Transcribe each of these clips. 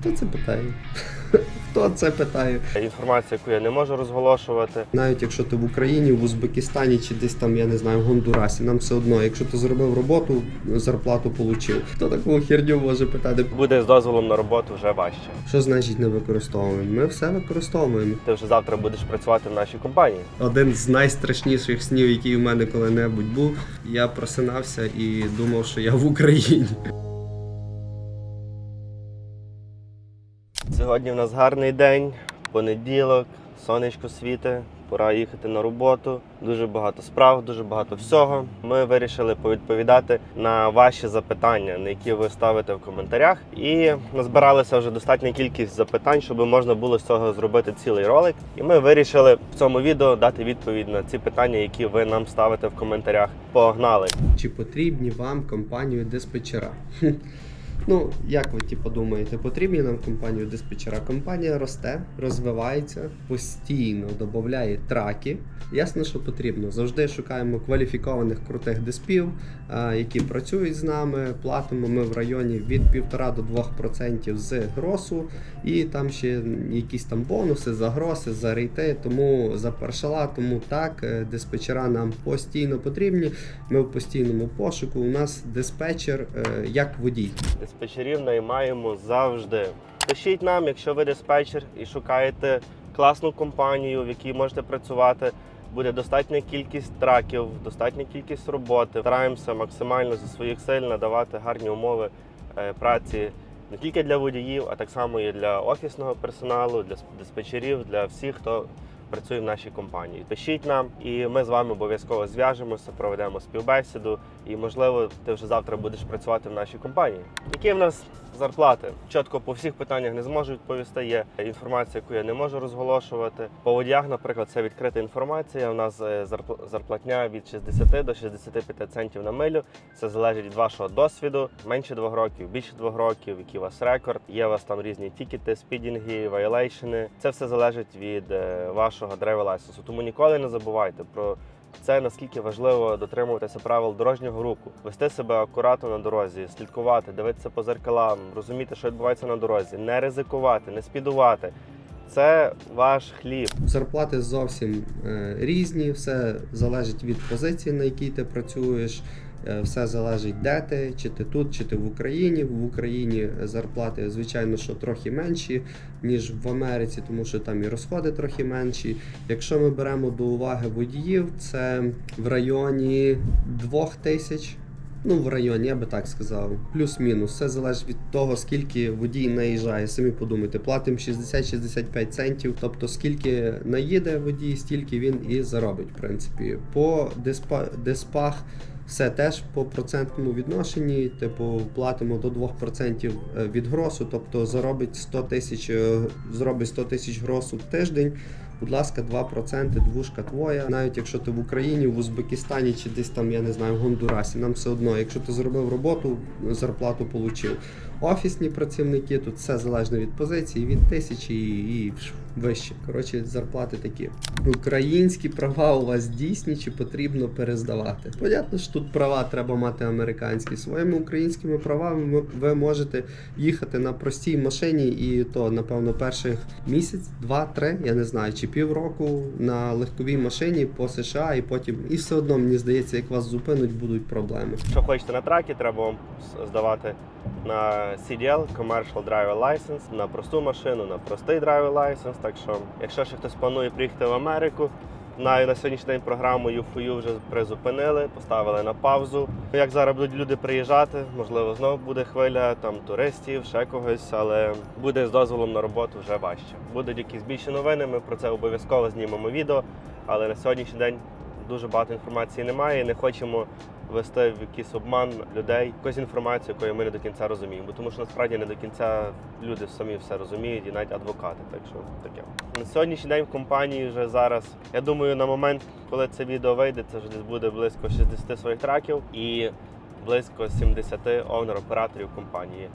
Хто це питає? Хто це питає? Інформацію, яку я не можу розголошувати. Навіть якщо ти в Україні, в Узбекистані чи десь там, я не знаю, в Гондурасі, нам все одно, якщо ти зробив роботу, зарплату получив. Хто таку херню може питати? Буде з дозволом на роботу вже важче. Що значить не використовуємо? Ми все використовуємо. Ти вже завтра будеш працювати в нашій компанії. Один з найстрашніших снів, який у мене коли-небудь був, я просинався і думав, що я в Україні. Сьогодні в нас гарний день, понеділок, сонечко світе, пора їхати на роботу. Дуже багато справ, дуже багато всього. Ми вирішили повідповідати на ваші запитання, на які ви ставите в коментарях. І назбиралася вже достатня кількість запитань, щоб можна було з цього зробити цілий ролик. І ми вирішили в цьому відео дати відповідь на ці питання, які ви нам ставите в коментарях. Погнали! Чи потрібні вам компанію диспетчера? Ну, як ви типу, думаєте, потрібні нам компанію диспетчера? Компанія росте, розвивається, постійно додає траки. Ясно, що потрібно. Завжди шукаємо кваліфікованих крутих диспів, які працюють з нами. Платимо ми в районі від 1,5 до 2% з гросу, і там ще якісь там бонуси за гроси, за рейти, тому за паршала, тому так, е, диспетчера нам постійно потрібні. Ми в постійному пошуку. У нас диспетчер е, як водій. Диспетчерів наймаємо завжди. Пишіть нам, якщо ви диспетчер і шукаєте класну компанію, в якій можете працювати. Буде достатня кількість траків, достатня кількість роботи. Стараємося максимально зі своїх сил надавати гарні умови е, праці не тільки для водіїв, а так само і для офісного персоналу, для диспетчерів, для всіх, хто працює в нашій компанії. Пишіть нам, і ми з вами обов'язково зв'яжемося, проведемо співбесіду. І можливо, ти вже завтра будеш працювати в нашій компанії. Які в нас зарплати? Чітко по всіх питаннях не зможу відповісти. Є інформація, яку я не можу розголошувати. По водіях, наприклад, це відкрита інформація. У нас е, зарплатня від 60 до 65 центів на милю. Це залежить від вашого досвіду. Менше двох років, більше двох років, який у вас рекорд. Є у вас там різні тікети, спідінги, вайлейшени. Це все залежить від е, вашого драйвер лайсенсу. Тому ніколи не забувайте про це наскільки важливо дотримуватися правил дорожнього руху, вести себе акуратно на дорозі, слідкувати, дивитися по зеркалам, розуміти, що відбувається на дорозі, не ризикувати, не спідувати. Це ваш хліб. Зарплати зовсім е, різні, все залежить від позиції, на якій ти працюєш. Е, Все залежить, де ти, чи ти тут, чи ти в Україні. В Україні зарплати, звичайно, що трохи менші, ніж в Америці, тому що там і розходи трохи менші. Якщо ми беремо до уваги водіїв, це в районі 2000 Ну, в районі, я би так сказав, плюс-мінус. Все залежить від того, скільки водій наїжджає. Самі подумайте, платимо 60-65 центів. Тобто, скільки наїде водій, стільки він і заробить, в принципі. По диспа, диспах все теж по процентному відношенні. Типу, платимо до 2% від гросу, тобто заробить 100 тисяч, е, зробить 100 тисяч гросу в тиждень. Будь ласка, 2%, двушка твоя. Навіть якщо ти в Україні, в Узбекистані чи десь там, я не знаю, в Гондурасі, нам все одно, якщо ти зробив роботу, зарплату получив. Офісні працівники тут все залежно від позиції, від тисячі і, і вище. Коротше, зарплати такі. Українські права у вас дійсні чи потрібно перездавати? Понятно, що тут права треба мати американські. Своїми українськими правами ви- можете їхати на простій машині, і то, напевно, перших місяць, два-три, я не знаю, чи півроку на легковій машині по США, і потім і все одно мені здається, як вас зупинуть, будуть проблеми. Якщо хочете на тракі, треба вам здавати на CDL Commercial Driver License, на просту машину, на простий Driver License. Так що, якщо ще хтось планує приїхати в Америку, знаю, на сьогоднішній день програму UFU вже призупинили, поставили на паузу. Як зараз будуть люди приїжджати, можливо, знову буде хвиля там туристів, ще когось, але буде з дозволом на роботу вже важче. Будуть якісь більші новини, ми про це обов'язково знімемо відео, але на сьогоднішній день дуже багато інформації немає. і Не хочемо вести в якийсь обман людей, якусь інформацію, якої ми не до кінця розуміємо. Тому що насправді не до кінця люди самі все розуміють і навіть адвокати. Так що таке. На сьогоднішній день в компанії вже зараз. Я думаю, на момент, коли це відео вийде, це вже десь буде близько 60 своїх траків і близько 70 овнер-операторів компанії.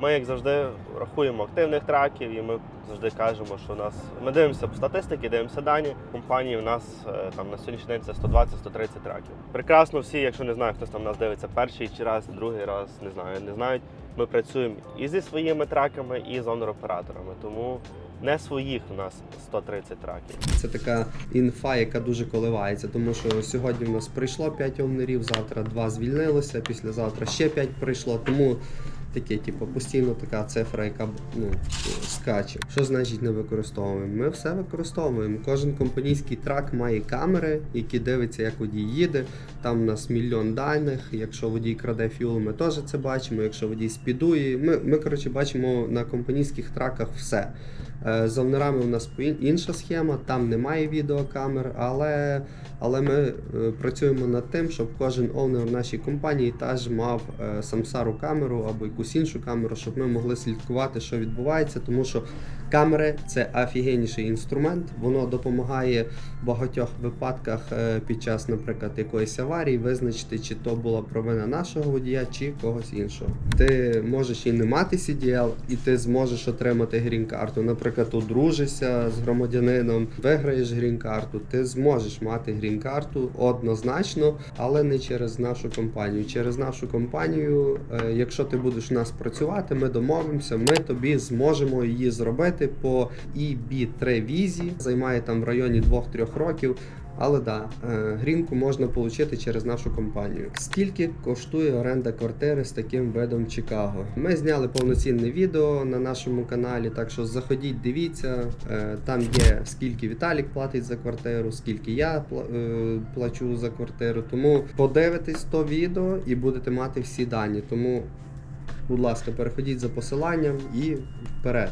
Ми, як завжди, рахуємо активних траків, і ми завжди кажемо, що у нас ми дивимося по статистики, дивимося дані. В компанії у нас е, там на сьогоднішній день це 120-130 траків. Прекрасно всі, якщо не знаю, хтось там нас дивиться перший чи раз, другий раз, не знаю, не знають. Ми працюємо і зі своїми траками, і з онор-операторами. Тому не своїх у нас 130 траків. Це така інфа, яка дуже коливається, тому що сьогодні в нас прийшло 5 овнерів, завтра 2 звільнилося, післязавтра ще 5 прийшло. Тому таке, типу, постійно така цифра, яка ну, скаче. Що значить не використовуємо? Ми все використовуємо. Кожен компанійський трак має камери, які дивляться, як водій їде. Там у нас мільйон даних. Якщо водій краде фюл, ми теж це бачимо. Якщо водій спідує, ми, ми коротше бачимо на компанійських траках все. Е, З овнерами у нас інша схема, там немає відеокамер, але, але ми е, працюємо над тим, щоб кожен овнер нашій компанії теж мав е, самсару камеру або якусь іншу камеру, щоб ми могли слідкувати, що відбувається, тому що камери це офігенніший інструмент, воно допомагає в багатьох випадках е, під час, наприклад, якоїсь аварії визначити, чи то була провина нашого водія, чи когось іншого. Ти можеш і не мати CDL, і ти зможеш отримати грін-карту. Наприклад, одружишся з громадянином, виграєш грін-карту, ти зможеш мати грін-карту однозначно, але не через нашу компанію. Через нашу компанію, е, якщо ти будеш у нас працювати, ми домовимося, ми тобі зможемо її зробити по EB3 візі. Займає там в районі 2-3 років. Але да, е, грінку можна отримати через нашу компанію. Скільки коштує оренда квартири з таким видом Чикаго? Ми зняли повноцінне відео на нашому каналі, так що заходіть, дивіться. Е, Там є скільки Віталік платить за квартиру, скільки я е, плачу за квартиру. Тому подивитесь то відео і будете мати всі дані. Тому, будь ласка, переходіть за посиланням і вперед.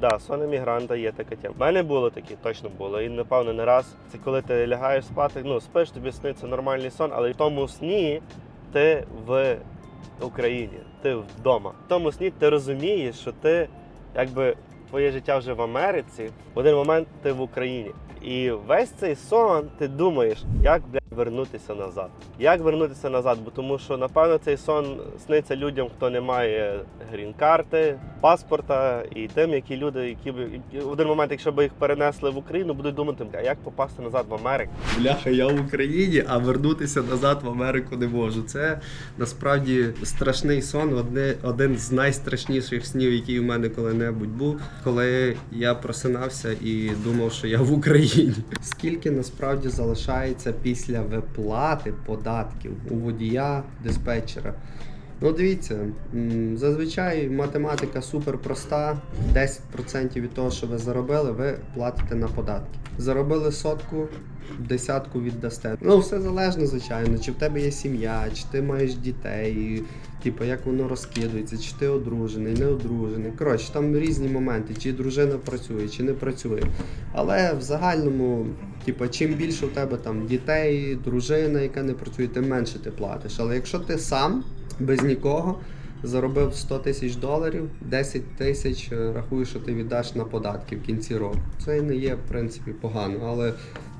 Да, сон емігранта є така тема. У мене було таке, точно було. І напевно не раз. Це коли ти лягаєш спати, ну спиш, тобі сниться нормальний сон, але в тому сні ти в Україні, ти вдома. В тому сні ти розумієш, що ти якби твоє життя вже в Америці, в один момент ти в Україні. І весь цей сон ти думаєш, як блядь, вернутися назад. Як вернутися назад? Бо тому що напевно цей сон сниться людям, хто не має грін-карти, паспорта, і тим, які люди, які б в один момент, якщо б їх перенесли в Україну, будуть думати, бля, як попасти назад в Америку. Бляха, я в Україні, а вернутися назад в Америку не можу. Це насправді страшний сон. Одне, один з найстрашніших снів, який у мене коли-небудь був, коли я просинався і думав, що я в Україні. Скільки насправді залишається після виплати податків у водія диспетчера? Ну, дивіться, зазвичай математика супер проста. 10% від того, що ви заробили, ви платите на податки. Заробили сотку, десятку віддасте. Ну, все залежно, звичайно, чи в тебе є сім'я, чи ти маєш дітей, типу, як воно розкидується, чи ти одружений, не одружений. Коротше, там різні моменти, чи дружина працює, чи не працює. Але в загальному, типу, чим більше у тебе там дітей, дружина, яка не працює, тим менше ти платиш. Але якщо ти сам без нікого. Заробив 100 тисяч доларів, 10 тисяч е, рахую, що ти віддаш на податки в кінці року. Це не є в принципі погано, але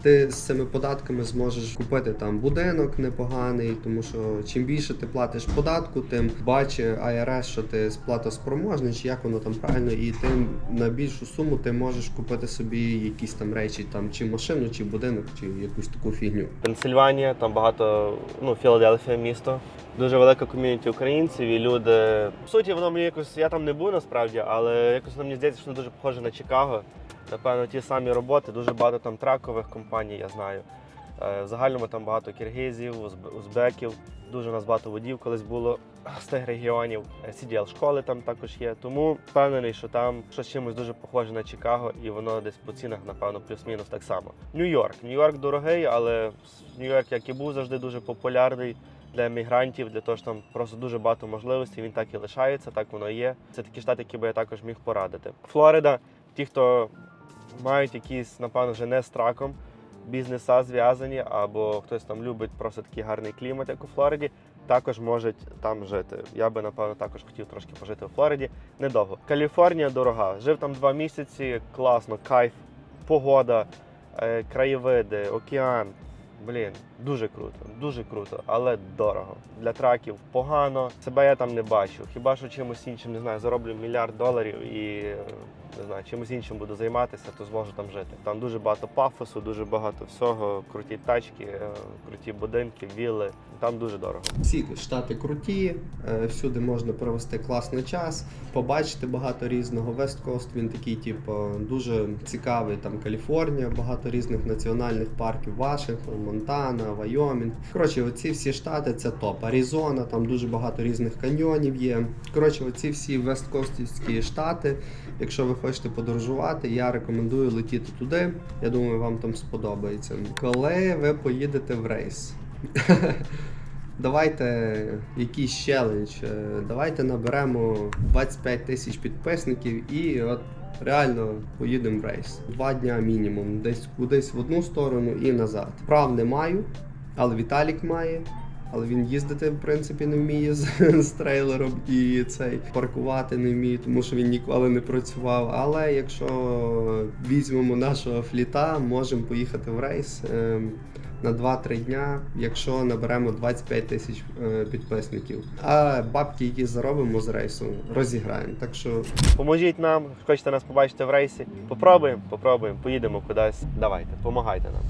ти з цими податками зможеш купити там будинок непоганий, тому що чим більше ти платиш податку, тим бачить IRS, що ти сплатоспроможний, чи як воно там правильно, і тим на більшу суму ти можеш купити собі якісь там речі, там чи машину, чи будинок, чи якусь таку фігню. Пенсильванія, там багато, ну, Філадельфія місто. Дуже велика ком'юніті українців і люди. В суті, воно мені якось, я там не був насправді, але якось воно мені здається, що воно дуже похоже на Чикаго. Напевно, ті самі роботи, дуже багато там тракових компаній, я знаю. Е, В загальному там багато киргизів, узбеків. Дуже у нас багато водів колись було з тих регіонів. Е, CDL школи там також є. Тому впевнений, що там щось чимось дуже похоже на Чикаго, і воно десь по цінах, напевно, плюс-мінус так само. Нью-Йорк. Нью-Йорк дорогий, але Нью-Йорк, як і був завжди дуже популярний для емігрантів, для того, що там просто дуже багато можливостей. Він так і лишається, так воно і є. Це такі штати, які би я також міг порадити. Флорида, ті, хто мають якісь, напевно, вже не з траком бізнеса зв'язані, або хтось там любить просто такий гарний клімат, як у Флориді, також можуть там жити. Я би, напевно, також хотів трошки пожити у Флориді недовго. Каліфорнія дорога. Жив там два місяці, класно, кайф, погода, е, краєвиди, океан. Блін, Дуже круто, дуже круто, але дорого. Для траків погано. Себе я там не бачу. Хіба що чимось іншим не знаю, зароблю мільярд доларів і не знаю, чимось іншим буду займатися, то зможу там жити. Там дуже багато пафосу, дуже багато всього, круті тачки, е, круті будинки, вілли. Там дуже дорого. Всі штати круті, е, всюди можна провести класний час, побачити багато різного. Coast він такий, типу, дуже цікавий. Там Каліфорнія, багато різних національних парків, Вашингтон, Монтана, Вайомінг. Коротше, оці всі штати це топ. Аризона, там дуже багато різних каньйонів є. Коротше, оці всі весткостівські штати. Якщо ви хочете подорожувати, я рекомендую летіти туди. Я думаю, вам там сподобається. Коли ви поїдете в рейс. Давайте якийсь челендж. е, Давайте наберемо 25 тисяч підписників і от реально поїдемо в рейс. Два дня мінімум, десь кудись в одну сторону і назад. Прав не маю, але Віталік має. Але він їздити в принципі не вміє з, з трейлером і цей паркувати не вміє, тому що він ніколи не працював. Але якщо візьмемо нашого фліта, можемо поїхати в рейс ем, на 2-3 дня, якщо наберемо 25 тисяч е, підписників. А бабки, які заробимо з рейсу, розіграємо. Так що Поможіть нам, хочете нас побачити в рейсі. Попробуємо, попробуємо, поїдемо кудись. Давайте, допомагайте нам.